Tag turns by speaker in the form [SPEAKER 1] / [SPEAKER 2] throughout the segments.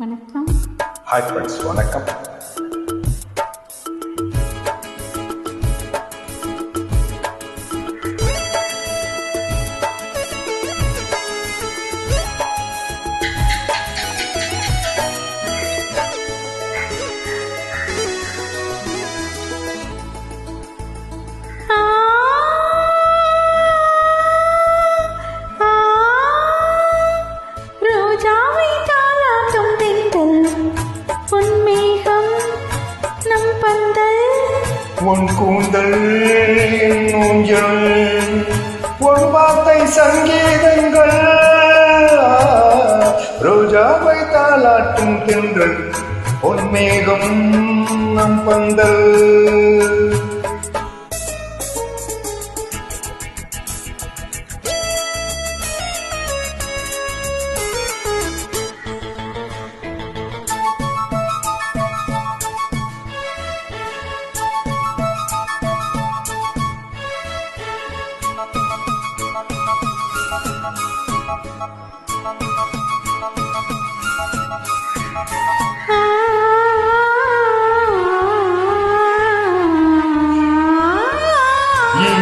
[SPEAKER 1] வணக்கம்.
[SPEAKER 2] Hi friends வணக்கம். உன் கூந்தல் ஊஞ்சல் உன் வார்த்தை சங்கீதங்கள். ரோஜாவை தாளாட்டும் தென்றல். உன் மேகம் நம் பந்தல்.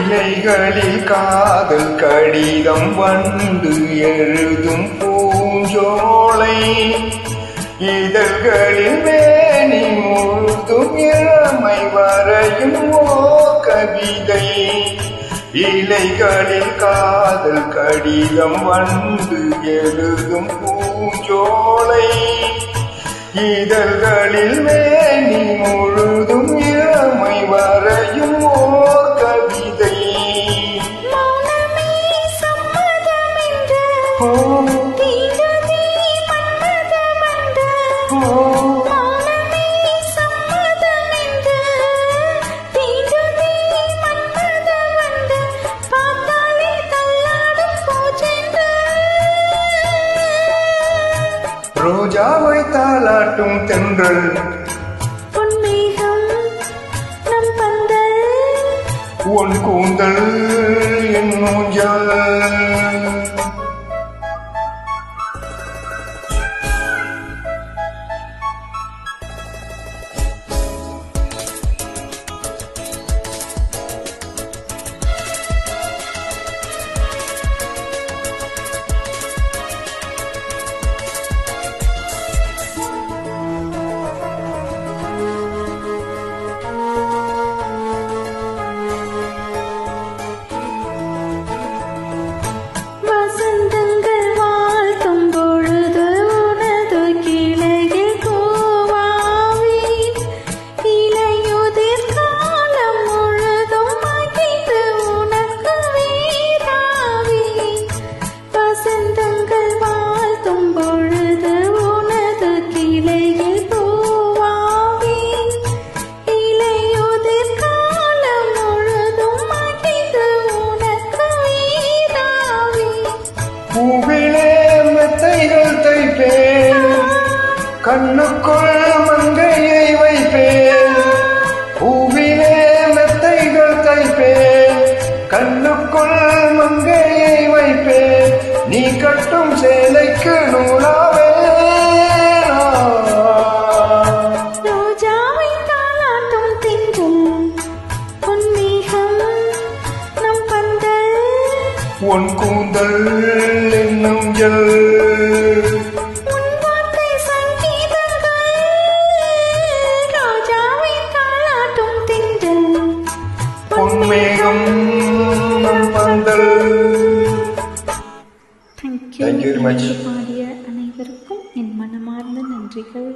[SPEAKER 2] இலைகளில் காதல் கடிதம் வந்து எழுதும் பூஞ்சோலை. இதழ்களில் வேணி முழுதும் இளமை வரையும் ஓ கவிதை. இலைகளில் காதல் கடிதம் வந்து எழுதும் பூஞ்சோலை. இதழ்களில் வேணி முழுதும் இளமை வரையும் ரோஜாவை தாளாட்டும் தென்றல்.
[SPEAKER 1] பொன்மேகம் நம் பந்தல்.
[SPEAKER 2] உன் கூந்தல் என் ஊஞ்சல் பூவிலே மெத்தைகள் தைப்பேன். கண்ணுக்குள் மங்கையை வைப்பேன். பூவிலே மெத்தைகள் தைப்பேன். கண்ணுக்குள் மங்கையை வைப்பேன். நீ கட்டும் சேலைக்கு
[SPEAKER 1] நூலாக
[SPEAKER 2] உன் கூந்தல் என்னும் பொன்மேகம் நம் பந்தல்.
[SPEAKER 1] Thank you
[SPEAKER 2] Thank you very much.
[SPEAKER 1] பாடிய அனைவருக்கும் என் மனமார்ந்த நன்றிகள்.